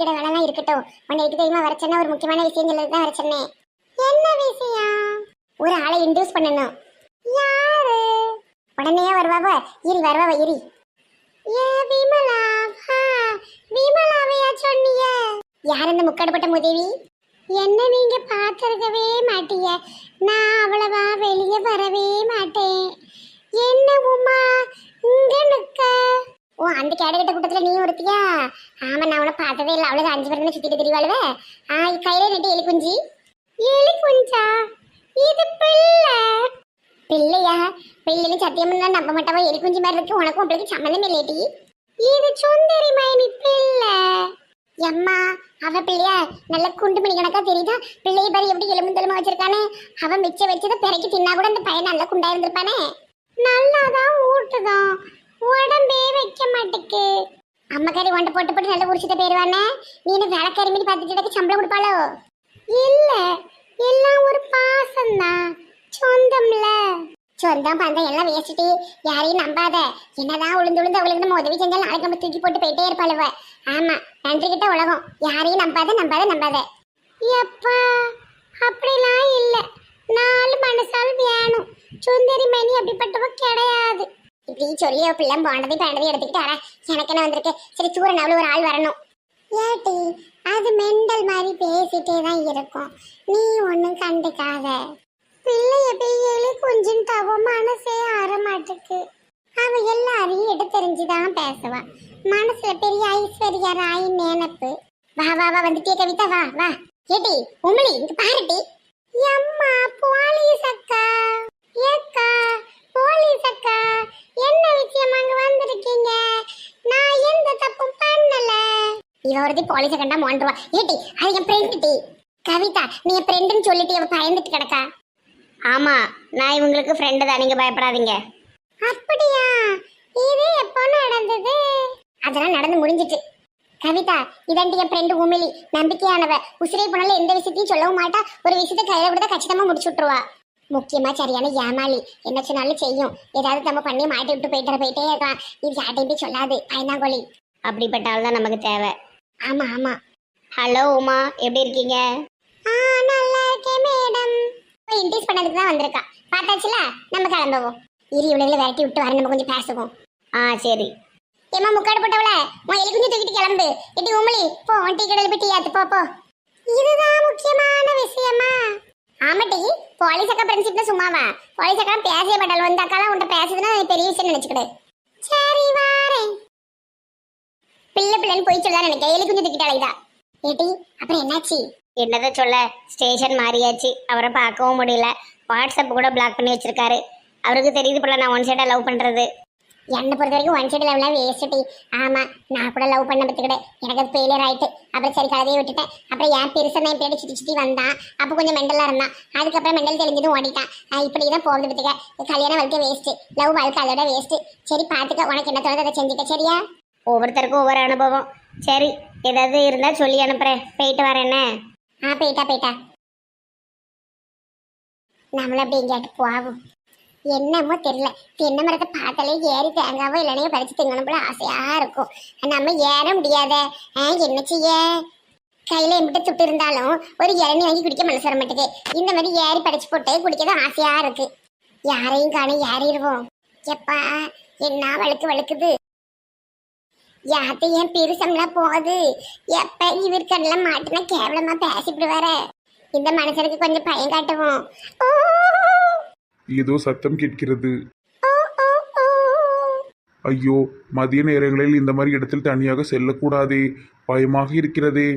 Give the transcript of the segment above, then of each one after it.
கடை வேலைலாம் இருக்கட்டும். உன்னை எதுக்கு தெரியுமா வர சொன்னா ஒரு முக்கியமான விஷயம் சொல்லி தான் வர சொன்னேன். என்ன விஷயம்? ஒரு ஆளை இன்ட்ரூஸ் பண்ணணும். யாரு? உடனே வருவாவ? இரி வருவாவ இரி. ஏ விமலா. ஹா விமலாவையா சொன்னீங்க யார் அந்த முக்காடுபட்ட உதவி என்ன நீங்க பார்த்துருக்கவே மாட்டீங்க நான் அவ்வளவா வெளியே வரவே மாட்டேன். என்ன உமா? இங்க நிக்க. ஓ அந்த கேடகட்ட கூட்டத்துல நீ ஒருத்தியா? ஆமா நான் உன பார்த்ததே இல்லை. அவ்வளவு அஞ்சு பேர் சுத்திட்டு தெரியவாளுவே ஆ கையில ரெண்டு எலி குஞ்சி எலி குஞ்சா இது பிள்ளை. பிள்ளையா? பிள்ளைன்னு சத்தியம் தான் நம்ப மாட்டவா? எலி குஞ்சு மாதிரி இருக்கு. உனக்கும் உங்களுக்கு சம்மந்தம் இல்லைடி இது சுந்தரி மைனி பிள்ளை. எம்மா அவ பிள்ளையா நல்ல குண்டு மணி கணக்கா தெரியுதா? பிள்ளைய பாரு எப்படி எலும்பு தெலும்பு வச்சிருக்கானே. அவன் மிச்ச வச்சதை பிறக்கி தின்னா கூட அந்த பையன் நல்லா குண்டா இருந்திருப்பானே. நல்லாதான் ஊட்டுதான். உடம்பே வைக்க மாட்டேக்கு. அம்மக்காரி ஒன்றை போட்டு போட்டு நல்லா குடிச்சிட்டு போயிருவானே நீ என்ன வேலைக்காரி மீறி பார்த்துட்டு சம்பளம் கொடுப்பாளோ? இல்ல எல்லாம் ஒரு பாசம்தான் சொந்தம்ல. சொந்தம் பந்தம் எல்லாம் வேஸ்ட்டு. யாரையும் நம்பாத. என்னதான் உளுந்து உளுந்து அவளுக்கு நம்ம உதவி செஞ்சாலும் நாளைக்கு நம்ம தூக்கி போட்டு போயிட்டே இருப்பாளுவ. ஆமா நன்றி கிட்ட உலகம். யாரையும் நம்பாத நம்பாத நம்பாத. எப்பா அப்படிலாம் இல்ல. நாலு மனசால் வேணும். சுந்தரி மணி அப்படிப்பட்டவ கிடையாது. இப்படி சொல்லி அவ பிள்ளை போனதை பேண்டதை எடுத்துக்கிட்டு ஆறேன் எனக்கு என்ன வந்திருக்கு. சரி சூரன் அவ்வளோ ஒரு ஆள் வரணும். ஏட்டி அது மெண்டல் மாதிரி பேசிட்டே தான் இருக்கும். நீ ஒன்றும் கண்டுக்காத. பிள்ளைய பெய்யலே கொஞ்சம் தவ மனசே ஆற மாட்டுக்கு. அவ எல்லாரையும் எடுத்தறிஞ்சுதான் பேசுவான் மனசுல பெரிய ஐஸ்வர்யா ராய் நினைப்பு. வா வா வா வந்துட்டே கவிதா வா வா. ஏடி உமிழி இங்க பாருடி எம்மா போலீஸ் அக்கா. ஏக்கா போலீஸ் அக்கா என்ன விஷயம் அங்க வந்திருக்கீங்க? நான் எந்த தப்பு பண்ணல. இவ ஒருத்தி போலீஸ கண்டா மோண்டுவா. ஏடி அது என் ஃப்ரெண்டு டி. கவிதா நீ என் ஃப்ரெண்டுன்னு சொல்லிட்டு இவ பயந்துட்டு கிடக்கா? ஆமா நான் இவங்களுக்கு ஃப்ரெண்டு தான். நீங்க பயப்படாதீங்க. அப்படியா? இது எப்போ நடந்தது? அதெல்லாம் நடந்து முடிஞ்சிட்டு கவிதா இதாண்டி என் ஃப்ரெண்டு உமிலி நம்பிக்கையானவ. உசிரே போனாலும் எந்த விஷயத்தையும் சொல்லவும் மாட்டா. ஒரு விஷயத்தை கையில கொடுத்தா கச்சிதமா முடிச்சு விட்டுருவா. முக்கியமா சரியான ஏமாளி. என்ன சொன்னாலும் செய்யும். ஏதாவது நம்ம பண்ணி மாட்டி விட்டு போயிட்டு போயிட்டே இருக்கலாம். இது யார்ட்டையும் சொல்லாது. பயந்தாங்கோலி அப்படிப்பட்ட ஆள் தான் நமக்கு தேவை. ஆமா ஆமா. ஹலோ உமா எப்படி இருக்கீங்க? ஆ நல்லா இருக்கேன் மேடம். இன்ட்ரீஸ் பண்ணதுக்கு தான் வந்திருக்கா. பார்த்தாச்சுல? நம்ம கிளம்புவோம். இரு இவளுங்களை விரட்டி விட்டு வர நம்ம கொஞ்சம் பேசுவோம். ஆ சரி. ஏமா முக்காடு போட்டவள? உன் எலி குஞ்சு தூக்கிட்டு கிளம்பு. இடி உமிழி போ. உன் டீ கடையில் போய் டீ ஆத்து போ போ. இதுதான் முக்கியமான விஷயமா? ஆமாட்டி போலீஸ் அக்கா பிரின்சிப்ல சும்மாவா? போலீஸ் அக்கா பேசவே மாட்டாள். வந்து அக்காலாம் உன்ட்ட பேசுதுன்னா பெரிய விஷயம் நினைச்சுக்கிடு. சரி வாரேன். பிள்ளை பிள்ளைன்னு போய் சொல்ல நினைக்க எலி குஞ்சு தூக்கிட்டு அலைதா ஏட்டி அப்புறம் என்னாச்சு? என்னதை சொல்ல ஸ்டேஷன் மாறியாச்சு. அவரை பார்க்கவும் முடியல. வாட்ஸ்அப் கூட பிளாக் பண்ணி வச்சிருக்காரு. அவருக்கு தெரியுது போல நான் ஒன் சைடாக லவ் பண்றது. என்னை பொறுத்த வரைக்கும் ஒன் சைடு லெவலாக வேஸ்ட்டு ஆமா நான் கூட லவ் பண்ண பற்றிக்கிட்டேன் எனக்கு அது ஃபெயிலியர் ஆயிட்டு. அப்புறம் சரி கதையை விட்டுட்டேன். அப்புறம் என் பெருசாக என் பின்னாடி சுற்றி சுற்றி வந்தான். அப்போ கொஞ்சம் மெண்டலாக இருந்தான். அதுக்கப்புறம் மெண்டல் தெரிஞ்சதும் ஓடிட்டான். இப்படி தான் போகுது பற்றிக்க கல்யாணம் வாழ்க்கை வேஸ்ட்டு லவ் வாழ்க்கை அதோட வேஸ்ட்டு சரி பார்த்துக்க உனக்கு என்ன தோணுது அதை செஞ்சுக்க. சரியா? ஒவ்வொருத்தருக்கும் ஒவ்வொரு அனுபவம். சரி ஏதாவது இருந்தா சொல்லி அனுப்புறேன். போயிட்டு வரேன்னு ஆ போயிட்டா போயிட்டா. நம்மள அப்படி எங்கேயாட்டு போகும் என்னமோ தெரியல. தென்னை மரத்தை பார்த்தாலே ஏறி தேங்காவோ இல்லைனையோ பறிச்சு திங்கணும் போல ஆசையா இருக்கும். நம்ம ஏற முடியாத. என்ன செய்ய? கையில எம்பிட்ட துட்டு இருந்தாலும் ஒரு இளநி வாங்கி குடிக்க மனசு வர மாட்டேங்குது. இந்த மாதிரி ஏறி பறிச்சு போட்டு குடிக்கதான் ஆசையா இருக்கு. யாரையும் காண ஏறிடுவோம். எப்பா என்ன வழுக்கு வழுக்குது? யாத்த ஏன் பெருசம்லாம் போகுது? எப்ப இவர் கண்ணில் மாட்டினா கேவலமா பேசிவிடுவார? இந்த மனுஷனுக்கு கொஞ்சம் பயம் காட்டுவோம். ஓ, ஏதோ சத்தம் கேட்கிறது. ஐயோ மதிய நேரங்களில் இந்த மாதிரி இடத்தில் தனியாக செல்லக்கூடாதே. பயமாக இருக்கிறதே.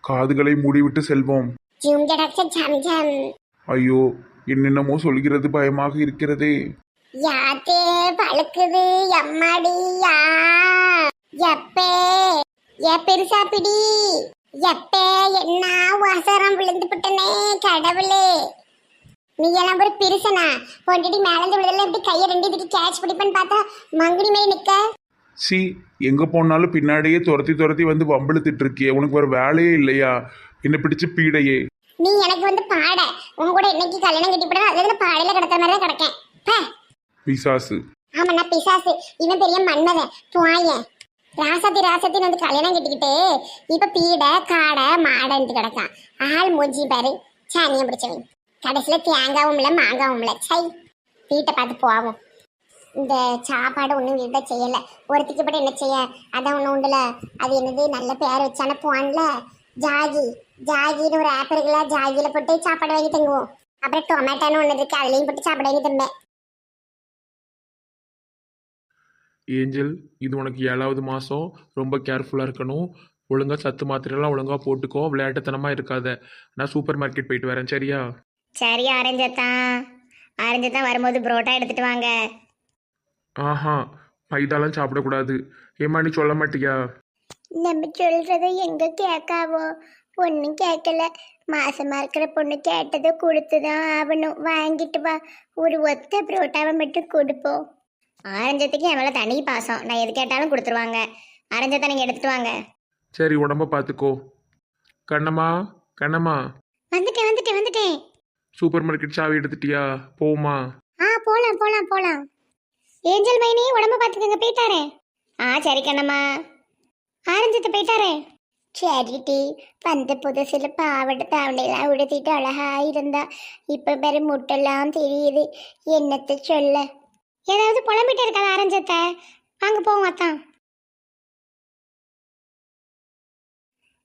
காதுகளை மூடிவிட்டு செல்வோம். ஜும் ஜடக்ச ஜம் ஐயோ என்னென்னமோ சொல்கிறது பயமாக இருக்கிறதே. யாத்தே பழுக்குது எம்மாடி யா. எப்பே ஏ பெருசா பிடி. எப்பே என்ன வாசரம் விழுந்து விட்டனே கடவுளே. நீ எல்லாம் ஒரு பெருசனா. பொண்டிடி மேலந்து விழுதல இப்படி கையை ரெண்டு இதுக்கு கேட்ச் பிடிப்பேன்னு பார்த்தா மங்குடி மேல நிக்க. சி எங்க போனாலும் பின்னாடியே துரத்தி துரத்தி வந்து வம்பிழுத்துட்டு இருக்கியே. உனக்கு வேற வேலையே இல்லையா? என்ன பிடிச்சு பீடையே. நீ எனக்கு வந்து பாட. உன் கூட என்னைக்கு கல்யாணம் கட்டி போட அதுல பாடையில கிடத்த மாதிரி தான் கிடக்கேன். பே. பிசாசு. ஆமா நான் பிசாசு. இவன் பெரிய மன்மதன். துவாயன் ராசத்தி ராசத்தின்னு வந்து கல்யாணம் கட்டிக்கிட்டு இப்ப பீடை காடை மாடன்ட்டு கிடக்கான். ஆள் மூஞ்சி பாரு. சாணியம் பிடிச்சவன் கடைசியில தேங்காவும் இல்லை மாங்காவும் இல்லை. சை வீட்டை பார்த்து போவோம். இந்த சாப்பாடு ஒன்றும் வீட்டை செய்யலை. ஒருத்திக்கு பட்டு என்ன செய்ய? அதான் ஒன்றும் உண்டுல. அது என்னது? நல்ல பேர் வச்சு அனுப்புவான்ல ஜாகி ஜாகின்னு ஒரு ஆப் இருக்குல்ல ஜாகியில் போட்டு சாப்பாடு வாங்கி தங்குவோம். அப்புறம் டொமேட்டோன்னு ஒன்று இருக்கு அதுலேயும் போட்டு சாப்பாடு வாங்கி தந்தேன் ஏஞ்சல் இது உனக்கு ஏழாவது மாதம் ரொம்ப கேர்ஃபுல்லாக இருக்கணும். ஒழுங்காக சத்து மாத்திரைலாம் ஒழுங்காக போட்டுக்கோ. விளையாட்டுத்தனமாக இருக்காத. நான் சூப்பர் மார்க்கெட் போயிட்டு வரேன் சரியா? சரி ஆரஞ்சத்தான் ஆரஞ்சத்தான் வரும்போது புரோட்டா எடுத்துட்டு வாங்க. ஆஹா மைதாலாம் சாப்பிடக்கூடாது. ஏம்மா நீ சொல்ல மாட்டியா? நம்ம சொல்றத எங்க கேட்காவோ? பொண்ணும் கேட்கல. மாசமா இருக்கிற பொண்ணு கேட்டதை கொடுத்துதான் ஆகணும். வாங்கிட்டு வா. ஒரு ஒத்த புரோட்டாவை மட்டும் கொடுப்போம். ஆரஞ்சத்துக்கு என் மேல தனி பாசம். நான் எது கேட்டாலும் கொடுத்துருவாங்க. ஆரஞ்சத்தை நீங்க எடுத்துட்டு வாங்க. சரி உடம்ப பார்த்துக்கோ கண்ணம்மா கண்ணம்மா. வந்துட்டேன் வந்துட்டேன் வந்துட்டேன். சூப்பர் மார்க்கெட் சாவி எடுத்துட்டியா? போமா ஆ போலாம் போலாம் போலாம். ஏஞ்சல் மைனி உடம்ப பார்த்துக்கங்க போயிட்டாரே. ஆ சரி கண்ணம்மா. ஆரஞ்சத்து போயிட்டாரே. சரிட்டி வந்த புதுசில் பாவடை தாவண்டையெல்லாம் உடுத்திட்டு அழகா இருந்தா இப்போ பெரு முட்டெல்லாம் தெரியுது. என்னத்தை சொல்ல? ஏதாவது புலம்பிட்டு இருக்காது ஆரஞ்சத்தை. வாங்க போவோம் அத்தான்.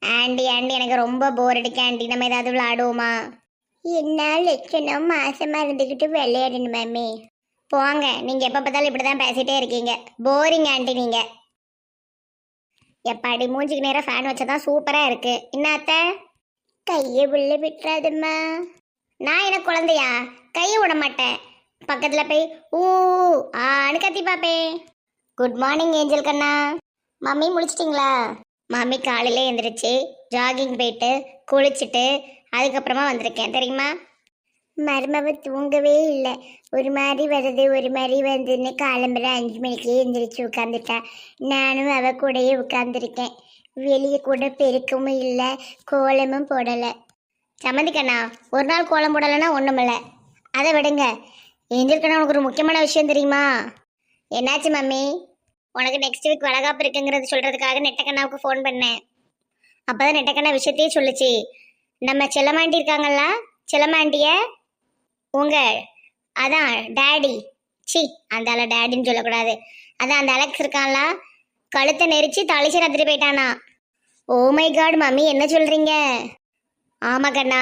ஆண்டி ஆண்டி எனக்கு ரொம்ப போர் அடிக்க ஆண்டி. நம்ம ஏதாவது விளையாடுவோமா? என்ன லட்சணம் மாசமாக இருந்துக்கிட்டு விளையாடணும் மேமே போங்க நீங்கள் எப்போ பார்த்தாலும் இப்படி தான் பேசிகிட்டே இருக்கீங்க. போரிங் ஆண்டி நீங்கள் எப்பாடி மூஞ்சிக்கு நேரம் ஃபேன் வச்சா தான் சூப்பராக இருக்குது என்னத்த கையை உள்ள விட்டுறாதும்மா. நான் என்ன குழந்தையா? கையை விட மாட்டேன். பக்கத்தில் போய் ஊ ஆனு கத்தி பார்ப்பேன். குட் மார்னிங் ஏஞ்சல் கண்ணா. மம்மி முழிச்சிட்டிங்களா? மம்மி காலையில் எழுந்திரிச்சு ஜாகிங் போயிட்டு குளிச்சுட்டு அதுக்கப்புறமா வந்திருக்கேன். தெரியுமா? மருமவ தூங்கவே இல்லை. ஒரு மாதிரி வருது ஒரு மாதிரி வந்துன்னு காலம்புற அஞ்சு மணிக்கு எந்திரிச்சு உட்காந்துட்டா நானும் அவ கூடயே உட்காந்துருக்கேன் வெளியே கூட பெருக்கமும் இல்லை கோலமும் போடலை. சம்மந்திக்கண்ணா ஒரு நாள் கோலம் போடலைன்னா ஒன்றுமில்ல அதை விடுங்க. ஏஞ்சல் உனக்கு ஒரு முக்கியமான விஷயம் தெரியுமா? என்னாச்சு மம்மி? உனக்கு நெக்ஸ்ட் வீக் வளகாப்பு இருக்குங்கிறது சொல்கிறதுக்காக நெட்டக்கண்ணாவுக்கு ஃபோன் பண்ணேன். அப்போ தான் நெட்டக்கண்ணா விஷயத்தையே சொல்லுச்சு. நம்ம செல்லமாண்டி இருக்காங்கல்ல? செல்லமாண்டிய உங்க அதான் டேடி. சி அந்த ஆள டேடின்னு சொல்லக்கூடாது. அதான் அந்த அலெக்ஸ் இருக்கான்ல? கழுத்தை நெரிச்சு தலைச்சு நடத்திட்டு போயிட்டானா? ஓ மை காட் மம்மி என்ன சொல்றீங்க? ஆமா கண்ணா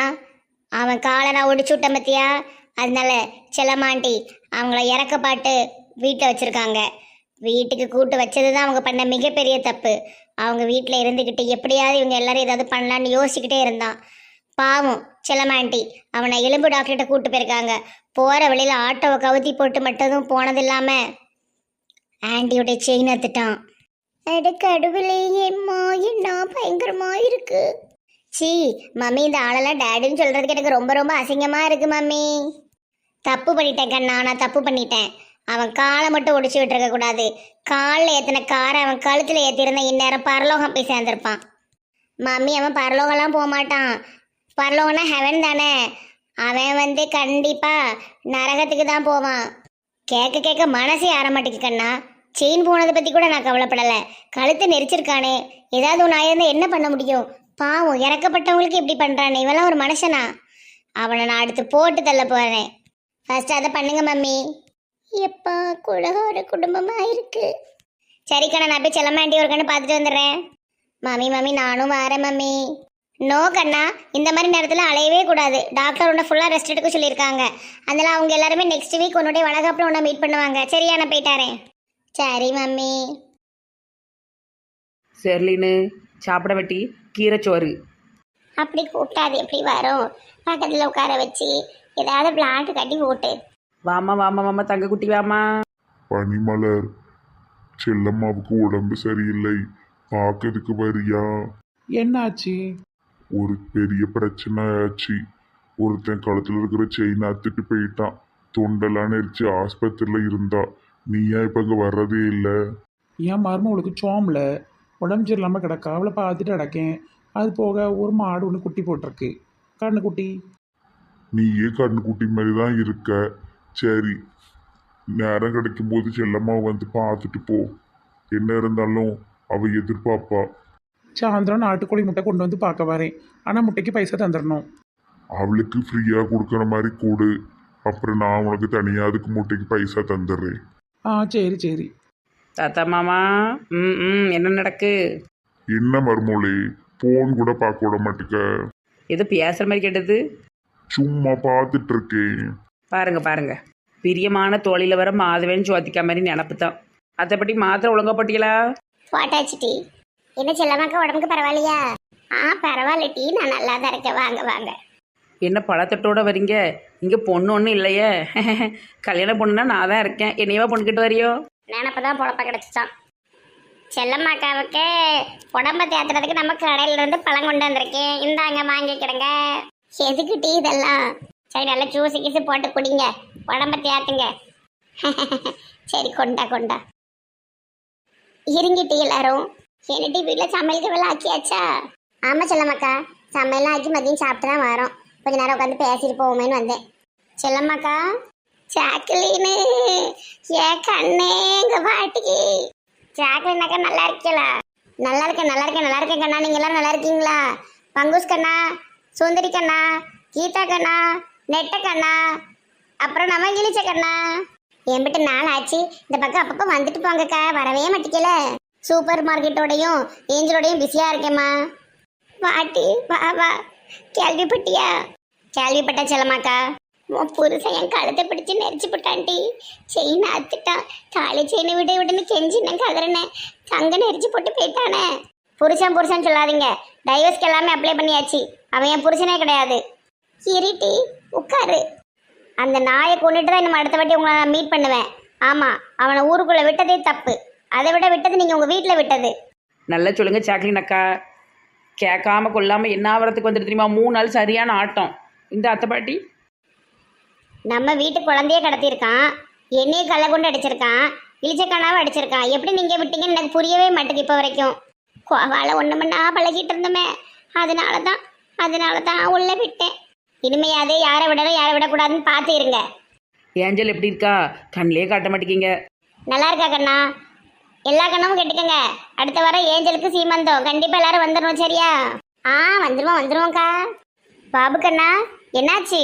அவன் காலை நான் ஒடிச்சு விட்டேன் பத்தியா? அதனால செல்லமாண்டி அவங்கள இறக்க பாட்டு வீட்டை வச்சிருக்காங்க. வீட்டுக்கு கூட்டு வச்சது தான் அவங்க பண்ண மிகப்பெரிய தப்பு. அவங்க வீட்டில் இருந்துக்கிட்டு எப்படியாவது இவங்க எல்லாரும் ஏதாவது பண்ணலான்னு யோசிக்கிட்டே இருந்தான். பாவம் செல்லமாண்டி. அவனை எலும்பு டாக்டர்கிட்ட கூட்டு போயிருக்காங்க. போகிற வழியில் ஆட்டோவை கவுத்தி போட்டு மட்டும் போனது இல்லாமல் ஆண்டியோடைய செயின் எடுத்துட்டான் அட கடவுளே எம்மா என்ன பயங்கரமா இருக்கு. சி மம்மி இந்த ஆளெல்லாம் டேடின்னு சொல்கிறதுக்கு எனக்கு ரொம்ப ரொம்ப அசிங்கமாக இருக்கு மம்மி. தப்பு பண்ணிட்டேன் கண்ணா நான் தப்பு பண்ணிட்டேன். அவன் காலை மட்டும் ஒடிச்சு விட்டுருக்க கூடாது. காலில் ஏற்றின காரை அவன் கழுத்தில் ஏற்றிருந்த இந்நேரம் பரலோகம் போய் சேர்ந்துருப்பான். மம்மி அவன் பரலோகம்லாம் போக மாட்டான். பரலோகம்னா ஹெவன் தானே? அவன் வந்து கண்டிப்பா நரகத்துக்கு தான் போவான். கேட்க கேட்க மனசே ஆரமாட்டிக்கு கண்ணா. செயின் போனதை பத்தி கூட நான் கவலைப்படலை. கழுத்தை நெரிச்சிருக்கானே. ஏதாவது ஒன்று ஆயிருந்தா என்ன பண்ண முடியும்? பாவம் இறக்கப்பட்டவங்களுக்கு இப்படி பண்ணுறானே இவெல்லாம் ஒரு மனுஷனா? அவனை நான் அடுத்து போட்டு தள்ள போறேன். ஃபர்ஸ்ட் அதை பண்ணுங்க மம்மி. எப்பா குலக ஒரு குடும்பமா இருக்கு. சரி நான் போய் செல்லமாண்டி ஒரு கண்ணு பார்த்துட்டு வந்துடுறேன். மம்மி மம்மி நானும் வரேன் மம்மி. நோ கண்ணா. இந்த மாதிரி நேரத்தில் அலையவே கூடாது. டாக்டர் உன்னை ஃபுல்லாக ரெஸ்ட் எடுக்க சொல்லியிருக்காங்க. அதனால அவங்க எல்லாருமே நெக்ஸ்ட் வீக் உன்னுடைய வளகாப்பில் உன்னை மீட் பண்ணுவாங்க. சரியா நான் போயிட்டாரேன் சரி மம்மி. செர்லின்னு சாப்பிட வெட்டி கீரைச்சோறு அப்படி கூப்பிட்டாது. எப்படி வரும்? பக்கத்தில் உட்கார வச்சு ஏதாவது பிளான்ட் கட்டி போட்டு. வாமா வாமா வாமா தங்க குட்டி வாமா பனிமலர் செல்லம்மாவுக்கு உடம்பு சரியில்லை. பார்க்கறதுக்கு வரியா? என்னாச்சு? ஒரு பெரிய பிரச்சனை ஆச்சு. ஒருத்தன் கழுத்துல இருக்கிற செயின் அத்துட்டு போயிட்டான். தொண்டெல்லாம் நெரிச்சு ஆஸ்பத்திரியில இருந்தா. நீ ஏன் இப்ப இங்க வர்றதே இல்லை? என் மருமகளுக்கு சோமில். உடம்பு சரியில்லாமல் கிடக்கா. அவளை பார்த்துட்டு அடக்கேன் அது போக ஒரு மாடு ஒன்று குட்டி போட்டிருக்கு. கண்ணு குட்டி நீயே கண்ணுக்குட்டி மாதிரி தான் இருக்க. சரி. நேரம் கிடைக்கும் போது செல்லம்மா வந்து பார்த்துட்டு போ. என்ன இருந்தாலும் அவ எதிர்பார்ப்பா சாயந்தரம் நாட்டுக்கோழி முட்டை கொண்டு வந்து பார்க்க வரேன். ஆனால் முட்டைக்கு பைசா தந்துடணும். அவளுக்கு ஃப்ரீயா கொடுக்குற மாதிரி கூடு. அப்புறம் நான் உனக்கு தனியா அதுக்கு மூட்டைக்கு பைசா தந்துடுறேன். ஆ சரி சரி. தாத்தா மாமா ம் ம் என்ன நடக்கு? என்ன மருமோளே போன் கூட பார்க்க விட மாட்டுக்க. ஏதோ பேசுகிற மாதிரி கேட்டது. சும்மா பார்த்துட்டு இருக்கேன் பாருங்க பாருங்க. பிரியமான தோழியில் வர மாதவேன்னு ஜோதிக்கா மாதிரி நினப்பு தான் அதைப்படி மாத்திரை ஒழுங்கா போட்டீங்களா? போட்டாச்சு டீ. என்ன செல்லமாக்கா உடம்புக்கு பரவாயில்லையா? ஆ பரவாயில்ல டீ நான் நல்லா தான் இருக்கேன். வாங்க வாங்க. என்ன பழத்தட்டோட வரீங்க? இங்கே பொண்ணு ஒன்றும் இல்லையே. கல்யாண பொண்ணுனா நான் தான் இருக்கேன். என்னையவா பொண்ணுக்கிட்டு வரியோ? நினப்பு தான் பொழப்ப கிடச்சிச்சான். செல்லம்மாக்காவுக்கு உடம்ப தேத்துறதுக்கு நம்ம கடையில இருந்து பழம் கொண்டு வந்திருக்கேன். இந்தாங்க வாங்கிக்கிடுங்க. எதுக்கு டீ இதெல்லாம்? சரி நல்லா ஜூஸு கீஸு போட்டு குடிங்க. உடம்ப தேத்துங்க. சரி கொண்டா கொண்டா. இருங்க டீ எல்லாரும். என்ன வீட்டில் சமையலுக்கு வேலை ஆக்கியாச்சா? ஆமாம் செல்லம்மாக்கா. சமையல்லாம் ஆக்கி மதியம் சாப்பிட்டு தான் வரோம். கொஞ்ச நேரம் உட்காந்து பேசிட்டு போவோமேன்னு வந்தேன். செல்லம்மாக்கா ஜாக்லீனு ஏ கண்ணே எங்கள் பாட்டிக்கு. ஜாக்லின் நல்லா இருக்கீங்களா நல்லா இருக்கேன் நல்லா இருக்கேன் நல்லா இருக்கேன் கண்ணா. நீங்கள் எல்லாம் நல்லா இருக்கீங்களா? பங்குஸ் கண்ணா சுந்தரி கண்ணா கீதா கண்ணா நெட்ட கண்ணா அப்புறம் நம்ம இழிச்ச கண்ணா. என்கிட்ட நாள் ஆச்சு. இந்த பக்கம் அப்பப்போ வந்துட்டு போங்கக்கா. வரவே மாட்டேங்கல. சூப்பர் மார்க்கெட்டோடையும் ஏஞ்சலோடையும் பிஸியாக இருக்கேம்மா. பாட்டி வா வா. கேள்விப்பட்டியா? கேள்விப்பட்ட செல்லமாக்கா உன் புருஷன் என் கழுத்தை பிடிச்சு நெரிச்சு போட்டான்டி செயின் அத்துட்டான் தாலி செயினை விட விடுன்னு கெஞ்சினேன் கதறினேன். தங்க நெரிச்சு போட்டு போயிட்டானே. புருஷன் புருஷன் சொல்லாதீங்க. டைவர்ஸ்க்கு எல்லாமே அப்ளை பண்ணியாச்சு. அவன் என் புருஷனே கிடையாது. இருட்டி உட்காரு. அந்த நாயை கொண்டுட்டு தான் நம்ம அடுத்த வாட்டி உங்களை நான் மீட் பண்ணுவேன். ஆமாம் அவனை ஊருக்குள்ளே விட்டதே தப்பு. அதை விட விட்டது நீங்கள் உங்கள் வீட்டில் விட்டது. நல்லா சொல்லுங்க சாக்லின் அக்கா. கேட்காம கொள்ளாம என்ன ஆவறதுக்கு வந்துட்டு தெரியுமா? மூணு நாள் சரியான ஆட்டம். இந்த அத்தை பாட்டி? நம்ம வீட்டு குழந்தைய கடத்தியிருக்கான். என்னைய கள்ள கொண்டு அடிச்சிருக்கான். இளிச்சக்கண்ணாவை அடிச்சிருக்கான். எப்படி நீங்க விட்டீங்கன்னு எனக்கு புரியவே மாட்டேங்குது இப்போ வரைக்கும். கோவால ஒன்று மணி பழகிட்டு இருந்தோமே. அதனால தான் அதனால தான் உள்ள விட்டேன். இனிமையாதே யாரை விடணும் யாரை விடக்கூடாதுன்னு பார்த்து இருங்க. ஏஞ்சல் எப்படி இருக்கா? கண்ணிலே காட்ட மாட்டேங்கிங்க. நல்லா இருக்கா கண்ணா? எல்லா கண்ணமும் கேட்டுக்கோங்க. அடுத்த வாரம் ஏஞ்சலுக்கு சீமந்தம். கண்டிப்பாக எல்லாரும் வந்துடணும் சரியா? ஆ வந்துருவோம் வந்துருவோம்க்கா. பாபு கண்ணா என்னாச்சு?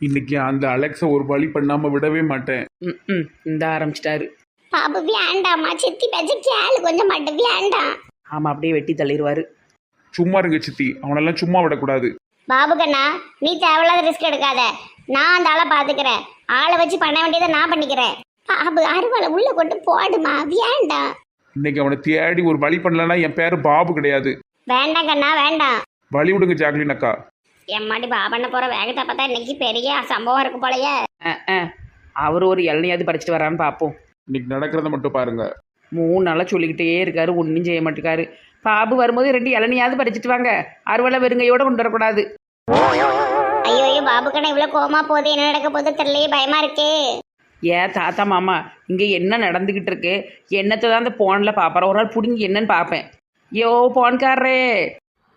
இன்னைக்கு அந்த அலெக்ஸை ஒரு வழி பண்ணாமல் விடவே மாட்டேன். ம் ம் இந்த ஆரம்பிச்சிட்டாரு. பாபு வேண்டாம்மா சித்தி பேச்ச கேளு கொஞ்சம் மட்டும் வேண்டாம். ஆமாம் அப்படியே வெட்டி தள்ளிடுவாரு சும்மா இருங்க சித்தி. அவனெல்லாம் சும்மா விடக்கூடாது. பாபு கண்ணா நீ தேவையில்லாத ரிஸ்க் எடுக்காத. நான் அந்த ஆளை பாத்துக்கிறேன். ஆளை வச்சு பண்ண வேண்டியதை நான் பண்ணிக்கிறேன். பாபு அருவாளை உள்ள கொண்டு போடுமா? வேண்டாம். இன்னைக்கு அவனை தேடி ஒரு வழி பண்ணலன்னா என் பேர் பாபு கிடையாது. வேண்டாம் கண்ணா வேண்டாம். வழி விடுங்க ஜாக்லின் அக்கா. எம்மாடி பாபண்ண போற வேகத்தை பார்த்தா இன்னைக்கு பெரிய சம்பவம் இருக்கு போலயே. அவர் ஒரு இளநியாவது பறிச்சிட்டு வரான்னு பார்ப்போம் இன்னைக்கு நடக்கிறத மட்டும் பாருங்க. மூணு நாளாக சொல்லிக்கிட்டே இருக்காரு ஒன்றும் செய்ய மாட்டேக்காரு. பாபு வரும்போது ரெண்டு இளநியாவது பறிச்சிட்டு வாங்க. அறுவலை வெறுங்கையோட கொண்டு வரக்கூடாது. ஐயோ ஐயோ பாபு கண்ணா இவ்வளவு கோமா போகுது என்ன நடக்க போகுது தெரியலையே பயமா இருக்கே. ஏன் தாத்தா மாமா இங்கே என்ன நடந்துக்கிட்டு இருக்கு? என்னத்தை தான் அந்த போனில் பார்ப்பறேன் ஒரு நாள் பிடிங்கி என்னன்னு பார்ப்பேன் யோ போன்காரரே.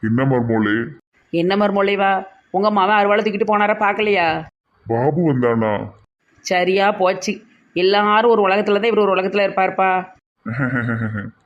என்ன மருமோளே? என்ன மருமொழிவா உங்கள் மாமா அறுவாளை தூக்கிட்டு போனாரா பார்க்கலையா பாபு வந்தானா? சரியா போச்சு. எல்லாரும் ஒரு உலகத்தில் தான் இவர் ஒரு உலகத்தில் இருப்பாருப்பா.